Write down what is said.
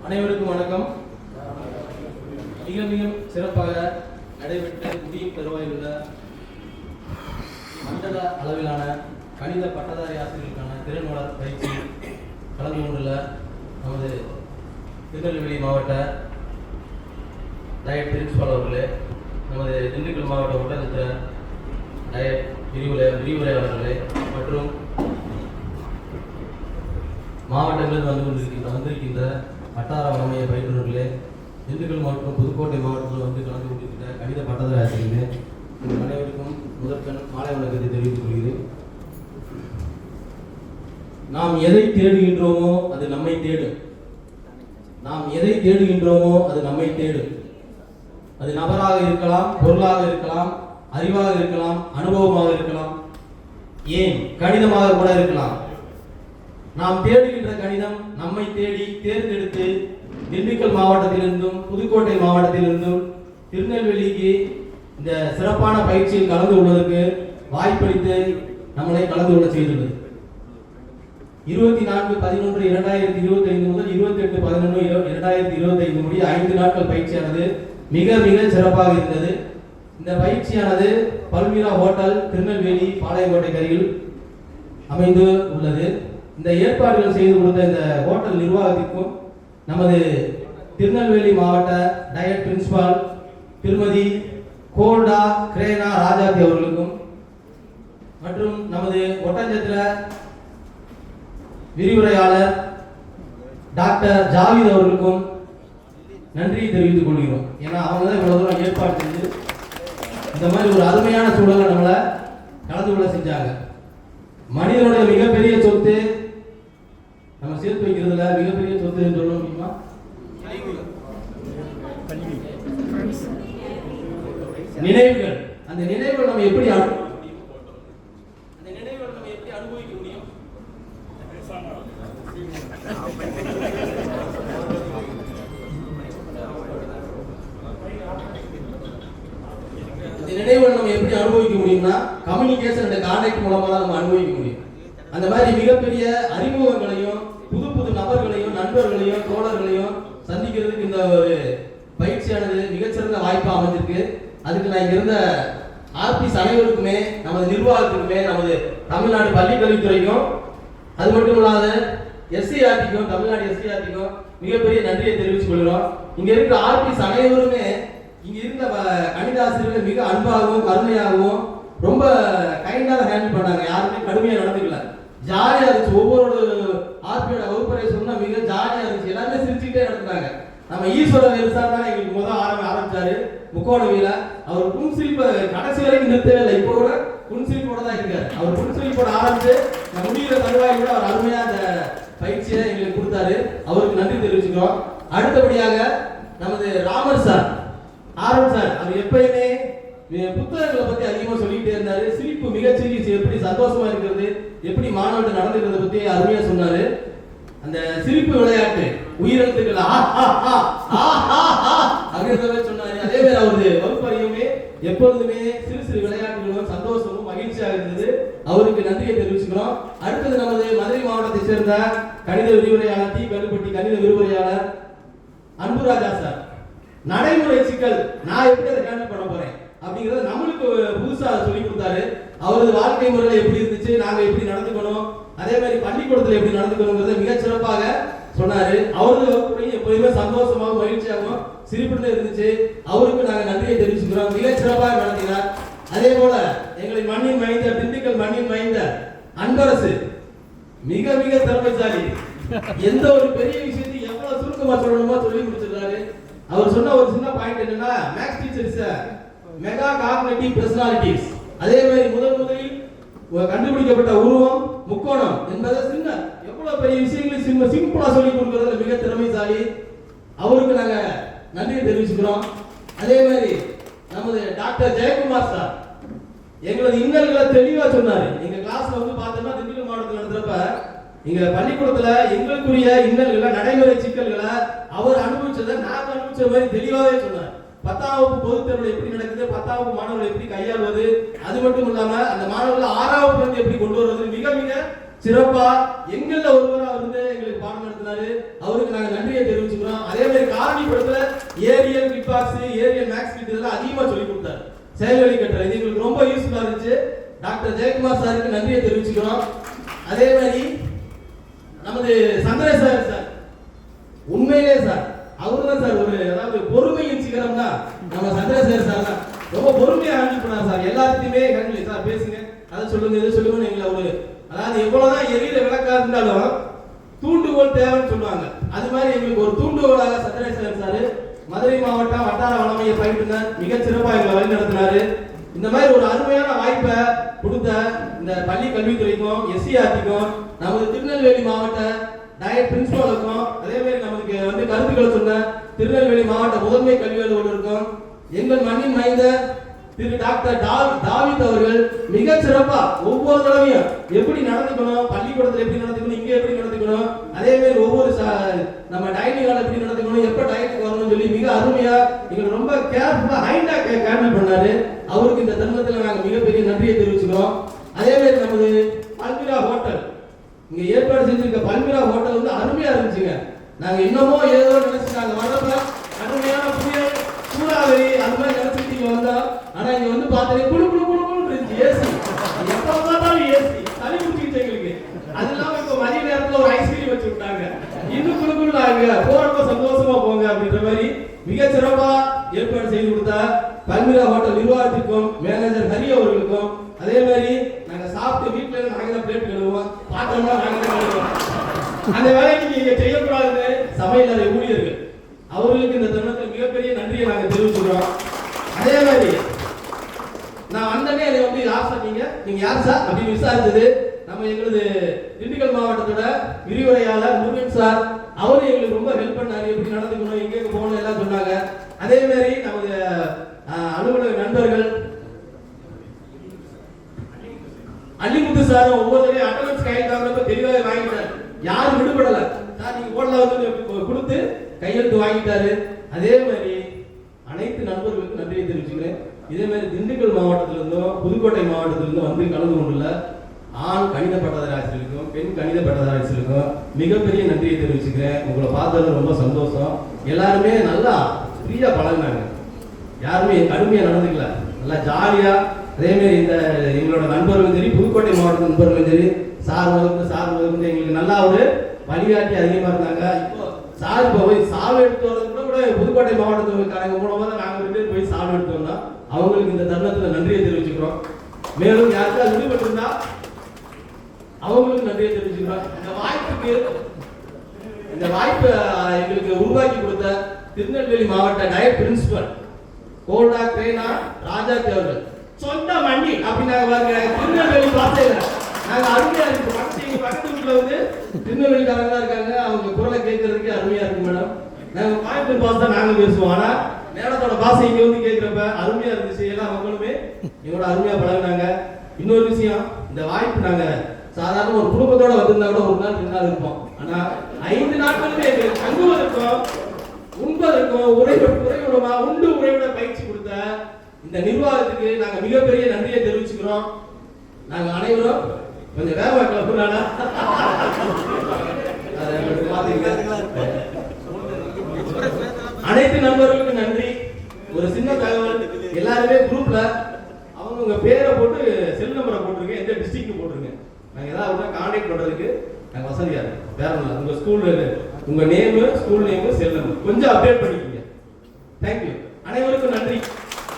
அனைவருக்கும் வணக்கம். மிக மிக சிறப்பாக நடைபெற்று முடியும் தருவாயில் உள்ள மண்டல அளவிலான கணித பட்டதாரி ஆசிரியர்களுக்கான திறன் வளர் பயிற்சி கலந்து கொண்டுள்ள நமது திருநெல்வேலி மாவட்ட டயட் பிரின்சிபால் அவர்களே நமது திண்டுக்கல் மாவட்ட ஊட்டச்சத்த டயட் விரிவுரை விரிவுரையாளர்களே மற்றும் மாவட்டங்களில் வந்து கொண்டிருக்கின்ற வந்திருக்கின்ற வட்டார வளமைய பயிற்றுநர்களே திண்டுக்கல் மாவட்டம் புதுக்கோட்டை மாவட்டத்தில் வந்து கலந்து கொண்டிருக்கிற கணித பட்டதாரி ஆசிரியர்களே உங்கள் அனைவருக்கும் முதற்கண் மாலை வணக்கத்தை தெரிவித்துக் கொள்கிறேன். நாம் எதை தேடுகின்றோமோ அது நம்மை தேடும் நாம் எதை தேடுகின்றோமோ அது நம்மை தேடும் அது நபராக இருக்கலாம் பொருளாக இருக்கலாம் அறிவாக இருக்கலாம் அனுபவமாக இருக்கலாம். ஏன்? கணிதமாக கூட இருக்கலாம். நாம் தேடுகின்ற கணிதம் நம்மை தேடி தேர்ந்தெடுத்து திண்டுக்கல் மாவட்டத்திலிருந்தும் புதுக்கோட்டை மாவட்டத்திலிருந்தும் திருநெல்வேலிக்கு இந்த சிறப்பான பயிற்சியில் கலந்து கொள்வதற்கு வாய்ப்பளித்து நம்மளை கலந்து கொள்ள செய்துள்ளது. இருபத்தி நான்கு பதினொன்று இரண்டாயிரத்தி இருபத்தி ஐந்து முதல் இருபத்தி எட்டு பதினொன்று இரண்டாயிரத்தி இருபத்தி ஐந்து முடிய ஐந்து நாட்கள் பயிற்சியானது மிக மிக சிறப்பாக இருந்தது. இந்த பயிற்சியானது பல்மீரா ஹோட்டல் திருநெல்வேலி பாளையங்கோட்டை கரையில் அமைந்து உள்ளது. இந்த ஏற்பாடுகள் செய்து கொடுத்த இந்த ஹோட்டல் நிர்வாகத்திற்கும் நமது திருநெல்வேலி மாவட்ட டயட் பிரின்சிபால் திருமதி கோல்டா கிரேனா ராஜாதி அவர்களுக்கும் மற்றும் நமது ஒட்டஞ்சத்திர விரிவுரையாளர் டாக்டர் ஜாவித் அவர்களுக்கும் நன்றியை தெரிவித்துக் கொள்கிறோம். ஏன்னா அவங்க தான் இவ்வளோ தூரம் ஏற்பாடு செஞ்சு இந்த மாதிரி ஒரு அருமையான சூழலை நம்மளை கலந்து கொள்ள செஞ்சாங்க. மனிதனுடைய மிகப்பெரிய சொத்து சேர்த்து வைக்கிறதுல மிகப்பெரிய சொத்து சொல்ல முடியுமா நினைவுகள். அந்த நினைவுகள் நம்ம எப்படி அந்த நினைவுகள் நம்ம எப்படி அனுபவிக்க முடியும்? இந்த நினைவுகள் நம்ம எப்படி அனுபவிக்க முடியும்னா கம்யூனிகேஷன் கான்டாக்ட் மூலமா தான் நம்ம அனுபவிக்க முடியும். அந்த மாதிரி மிகப்பெரிய அறிமுகங்களையும் பத்து நபர்களையும் நண்பர்களையும் தோழர்களையும் சந்திக்கிறதுக்கு இந்த ஒரு பயிற்சியானது மிகச்சிறந்த வாய்ப்பாக அமைஞ்சிருக்கு. அதுக்கு நான் இருந்த ஆர்பிஸ் அனைவருக்குமே நமது நிர்வாகத்துக்குமே நமது தமிழ்நாடு பள்ளிக்கல்வித்துறைக்கும் அது மட்டும் இல்லாத எஸ்சிஆர்டிக்கும் தமிழ்நாடு எஸ்சிஆர்டிக்கும் மிகப்பெரிய நன்றியை தெரிவித்துக் கொள்கிறோம். இங்க இருக்கிற ஆர்பிஸ் அனைவருமே இங்க இருந்த வ- கணித ஆசிரியர்கள் மிக அன்பாகவும் கருணையாகவும் ரொம்ப கைண்டாக ஹேண்டில் பண்ணாங்க. யாருமே கடுமையாக நடந்துக்கல. ஜாலியாக இருந்துச்சு ஒவ்வொரு ஆர்பியோட வகுப்பறை சொன்னா மிக ஜாலியா இருந்துச்சு எல்லாருமே சிரிச்சுக்கிட்டே நடந்தாங்க. நம்ம ஈஸ்வரர் சார் தான் எங்களுக்கு முதல் ஆரம்பி ஆரம்பிச்சாரு. முக்கோணவியில அவர் புன்சிரிப்பை கடைசி வரைக்கும் நிறுத்தவே இல்லை. இப்போ கூட புன்சிரிப்போட தான் இருக்காரு. அவர் புன்சிரிப்போட ஆரம்பிச்சு இந்த முடிகிற தருவாய் கூட அவர் அருமையா அந்த பயிற்சியை எங்களுக்கு கொடுத்தாரு. அவருக்கு நன்றி தெரிவிச்சுக்கிறோம். அடுத்தபடியாக நமது ராமர் சார். ஆரன் சார் அவர் எப்பயுமே புத்தகங்களை பத்தி அதிகமா சொல்லிக்கிட்டே இருந்தாரு. சிரிப்பு மிகச்சிரிச்சு எப்படி சந்தோஷமா இருக்கிறது எப்படி மாணவர்கள் நடந்துக்கிறத பத்தி அருமையா சொன்னாரு. அந்த சிரிப்பு விளையாட்டு உயிரெழுத்துக்கள் ஆ ஆ ஆ ஆ ஆ ஆ சொன்னாரு. அதே மாதிரி அவரு வகுப்பறையுமே எப்பொழுதுமே சிறு சிறு விளையாட்டுகளும் சந்தோஷமும் மகிழ்ச்சியாக இருந்தது. அவருக்கு நன்றியை தெரிவிச்சுக்கிறோம். அடுத்தது நமது மதுரை மாவட்டத்தை சேர்ந்த கணித விரிவுரையாளர் டி கருப்பட்டி கணித விரிவுரையாளர் அன்புராஜா சார். நடைமுறை சிக்கல். நான் எப்படி அதை ஹேண்டில் பண்ண போறேன்? அப்படிங்கறத நம்மளுக்கு புதுசா சொல்லி கொடுத்தாரு. அவரது வாழ்க்கை முறையில எப்படி இருந்துச்சு நாங்க எப்படி நடந்துக்கணும் அதே மாதிரி பள்ளிக்கூடத்துல எப்படி நடந்துக்கணுங்கிறத மிக சிறப்பாக சொன்னாரு. அவரது வகுப்புறையும் எப்போதுமே சந்தோஷமாகவும் மகிழ்ச்சியாகவும் சிரிப்புல இருந்துச்சு. அவருக்கு நாங்க நன்றியை தெரிவிச்சுக்கிறோம். மிக சிறப்பாக நடத்தினார். அதே போல எங்களை மண்ணின் மைந்த திண்டுக்கல் மண்ணின் மைந்த அன்பரசு மிக மிக திறமைசாலி. எந்த ஒரு பெரிய விஷயத்தையும் எவ்வளவு சுருக்கமா சொல்லணுமோ சொல்லி முடிச்சிருக்காரு அவர் சொன்ன ஒரு சின்ன பாயிண்ட் என்னன்னா maths teacher sir mega cognitive personalities அதே மாதிரி முதல் முதலில் கண்டுபிடிக்கப்பட்ட உருவம் முக்கோணம் என்பதை சின்ன எவ்வளவு பெரிய விஷயங்களை சிம்ம சிம்பிளா சொல்லி கொடுக்கறதுல மிக திறமைசாலி. அவருக்கு நாங்க நன்றியை தெரிவிச்சுக்கிறோம். அதே மாதிரி நமது டாக்டர் ஜெயக்குமார் சார் எங்களது இன்னல்களை தெளிவா சொன்னாரு. எங்க கிளாஸ்ல வந்து பார்த்தோம்னா திண்டுக்கல் மாவட்டத்தில் நடத்துறப்ப எங்க பள்ளிக்கூடத்துல எங்களுக்குரிய இன்னல்களை நடைமுறை சிக்கல்களை அவர் அனுபவிச்சதை நாங்க அனுபவிச்ச மாதிரி தெளிவாவே சொன்னார். பத்தாம் வகுப்பு பொதுத் எப்படி நடக்குது? பத்தாம் வகுப்பு மாணவர்கள் எப்படி கையாள்வது? அது மட்டும் இல்லாம அந்த மாணவர்கள் ஆறாம் வகுப்புல எப்படி கொண்டு வருவது? மிக மிக சிறப்பா எங்கள்ல ஒருவரா வந்து எங்களுக்கு பாடம் நடத்தினாரு. அவருக்கு நாங்க நன்றியை தெரிவிச்சுக்கிறோம். ராணிபுரத்துல aerial kit box aerial maths kit இதெல்லாம் அதிகமா சொல்லி கொடுத்தாரு. செயல்வழி கட்டுறது இது எங்களுக்கு ரொம்ப யூஸ்ஃபுல்லா இருந்துச்சு. டாக்டர் ஜெயக்குமார் சாருக்கு நன்றியை தெரிவிச்சுக்கிறோம். அதே மாதிரி நமது சந்திரசேகர் சார். உண்மையிலே சார் அவரு தான் சார் ஒரு அதாவது பொறுமையின் சிகரம் தான் நம்ம சந்திரசேகர் சார் தான். ரொம்ப பொறுமையா ஹேண்டில் பண்ணார் சார். எல்லாத்தையுமே ஹேண்டில் சார் பேசுங்க. அதை சொல்லுங்க இதை சொல்லுங்க எங்களை ஒரு அதாவது எவ்வளவுதான் எரியில விளக்கா இருந்தாலும் தூண்டுகோல் தேவைன்னு சொல்லுவாங்க. அது மாதிரி எங்களுக்கு ஒரு தூண்டுகோலாக சந்திரசேகர் சார் மதுரை மாவட்டம் வட்டார வளமையை பயிற்றுனர் மிக சிறப்பாக எங்களை வழி நடத்தினாரு இந்த மாதிரி ஒரு அருமையான வாய்ப்பை கொடுத்த இந்த பள்ளி கல்வித்துறைக்கும் எஸ்சிஆர்டிக்கும் நமது திருநெல்வேலி மாவட்ட டயட் பிரின்சிபாலுக்கும் அதே மாதிரி நமக்கு வந்து கருத்துக்களை சொன்ன திருநெல்வேலி மாவட்ட முதன்மை கல்வி அலுவலருக்கும் எங்கள் மண்ணின் மைந்த திரு டாக்டர் டால் தாவித் அவர்கள் மிக சிறப்பா ஒவ்வொரு தடவையும் எப்படி நடந்துக்கணும் பள்ளிக்கூடத்துல எப்படி நடந்துக்கணும் இங்க எப்படி நடந்துக்கணும் அதே மாதிரி ஒவ்வொரு நம்ம டைனிங் ஹால் எப்படி நடந்துக்கணும் எப்ப டயத்துக்கு வரணும்னு சொல்லி மிக அருமையா எங்களுக்கு ரொம்ப கேர்ஃபுல்லா ஹைண்டா ஹேண்டில் பண்ணாரு. அவருக்கு இந்த தருணத்துல நாங்க மிகப்பெரிய நன்றியை தெரிவிச்சுக்கிறோம். அதே மாதிரி நமது ஏற்பாடு பல்மிரா ஹோட்டல் வந்து அருமையா இருந்துச்சுங்க. நாங்க இன்னமும் ஏதோ நினைச்சு நாங்க வர்றப்ப அருமையான புயல் சூறாவளி அது மாதிரி நினைச்சிட்டு இங்க வந்தோம் ஆனா இங்க வந்து பார்த்தா குழு குழு குழு குழு இருந்துச்சு ஏசி. எப்ப பார்த்தாலும் ஏசி. தனி பிடிச்சிருச்சு எங்களுக்கு. அது இல்லாம இப்ப மதிய நேரத்துல ஒரு ஐஸ்கிரீம் வச்சு விட்டாங்க. இன்னும் குழு குழு ஆகுங்க. போறப்ப சந்தோஷமா போங்க அப்படின்ற மாதிரி மிக சிறப்பா ஏற்பாடு செய்து கொடுத்தா பல்மிரா ஹோட்டல் நிர்வாகத்திற்கும் மேனேஜர் ஹரி அவர்களுக்கும் அதே மாதிரி நாங்க சாப்பிட்டு வீட்டுல நாங்க தான் பிளேட் கழுவுவோம். பாத்திரம்லாம் அந்த வேலையை நீங்க இங்க செய்யக்கூடாதுன்னு சமையல் ஊழியர்கள். அவர்களுக்கு இந்த தருணத்தில் மிகப்பெரிய நன்றியை நாங்க தெரிவிச்சுக்கிறோம். அதே மாதிரி நான் வந்தனே அதை வந்து யார் சார் நீங்க நீங்க யார் சார்? அப்படின்னு விசாரிச்சது நம்ம எங்களது திண்டுக்கல் மாவட்டத்தோட விரிவுரையாளர் முருகன் சார். அவரு எங்களுக்கு ரொம்ப ஹெல்ப் பண்ணாரு. எப்படி நடந்துக்கணும் எங்க போகணும் எல்லாம் சொன்னாங்க. அதே மாதிரி நமது அலுவலக நண்பர்கள் அள்ளிமுத்து சார் ஒவ்வொரு தடவையும் அட்டனன்ஸ் கையில் வாங்குறப்ப தெளிவாக வாங்கிட்டாரு. யாரும் விடுபடல. சார் நீங்க போடல வந்து கொடுத்து கையெழுத்து வாங்கிட்டாரு. அதே மாதிரி அனைத்து நண்பர்களுக்கு நன்றியை தெரிவிச்சுக்கிறேன். இதே மாதிரி திண்டுக்கல் மாவட்டத்திலிருந்தும் புதுக்கோட்டை மாவட்டத்திலிருந்தும் வந்து கலந்து கொண்டுள்ள ஆண் கணித பட்டதாரி ஆசிரியருக்கும் பெண் கணித பட்டதாரி ஆசிரியருக்கும் மிகப்பெரிய நன்றியை தெரிவிச்சுக்கிறேன். உங்களை பார்த்தது ரொம்ப சந்தோஷம். எல்லாருமே நல்லா ஃப்ரீயாக பழகினாங்க. யாருமே கடுமையாக நடந்துக்கல. நல்லா ஜாலியாக அதேமாரி இந்த எங்களோட நண்பர்களும் சரி புதுக்கோட்டை மாவட்ட நண்பர்களும் சரி சார் வகுப்பு சார் வகுப்பு எங்களுக்கு நல்லா ஒரு வழிகாட்டி அதிகமாக இருந்தாங்க. இப்போ சார் இப்போ போய் சாவு எடுத்து வரது கூட கூட புதுக்கோட்டை மாவட்டத்துக்காரங்க மூலமாக தான் நாங்கள் ரெண்டு போய் சாவு எடுத்து வந்தோம். அவங்களுக்கு இந்த தருணத்தில் நன்றியை தெரிவிச்சுக்கிறோம். மேலும் யாருக்காவது விடுபட்டிருந்தா அவங்களுக்கு நன்றியை தெரிவிச்சுக்கிறோம். இந்த வாய்ப்புக்கு இந்த வாய்ப்பை எங்களுக்கு உருவாக்கி கொடுத்த திருநெல்வேலி மாவட்ட டயட் பிரின்சிபல் கோல்டா கிரேனா ராஜா அவர்கள். சொந்த மண்டி அப்படின்னாங்க பாருங்க திருநெல்வேலி பாசையில நாங்க அருமையா இருக்கு. பக்கத்து எங்க பக்கத்து வீட்டுல வந்து திருநெல்வேலிக்காரங்க தான் இருக்காங்க. அவங்க குரலை கேட்கறதுக்கு அருமையா இருக்கு மேடம் நாங்க கோயம்புத்தூர் பாசை தான் நாங்க பேசுவோம். ஆனா மேடத்தோட பாசை இங்க வந்து கேட்கிறப்ப அருமையா இருந்துச்சு. எல்லாம் மக்களுமே எங்களோட அருமையா பழகுனாங்க. இன்னொரு விஷயம் இந்த வாய்ப்பு நாங்க சாதாரண ஒரு குடும்பத்தோட வந்திருந்தா கூட ஒரு நாள் ரெண்டு நாள் இருப்போம். ஆனா ஐந்து நாட்களுமே எங்களுக்கு தங்குவதற்கும் உண்பதற்கும் உறைவிட உறைவிடமா உண்டு உறைவிட பயிற்சி கொடுத்த இந்த நிர்வாகத்துக்கு நாங்க மிகப்பெரிய நன்றியை தெரிவிச்சுக்கிறோம். நாங்க அனைவரும் கொஞ்சம் வேகமா கிளப்புறானா அதை அனைத்து நண்பர்களுக்கும் நன்றி. ஒரு சின்ன தகவல் எல்லாருமே குரூப்ல அவங்க பேரை போட்டு செல் நம்பரை போட்டிருக்கேன் எந்த டிஸ்ட்ரிக்ட் போட்டுருங்க நாங்க ஏதாவது கான்டாக்ட் பண்றதுக்கு நாங்க வசதியா இருக்கும் வேற ஒண்ணும் உங்க ஸ்கூல்ல உங்க name school name cell number கொஞ்சம் அப்டேட் பண்ணிக்கோங்க. Thank you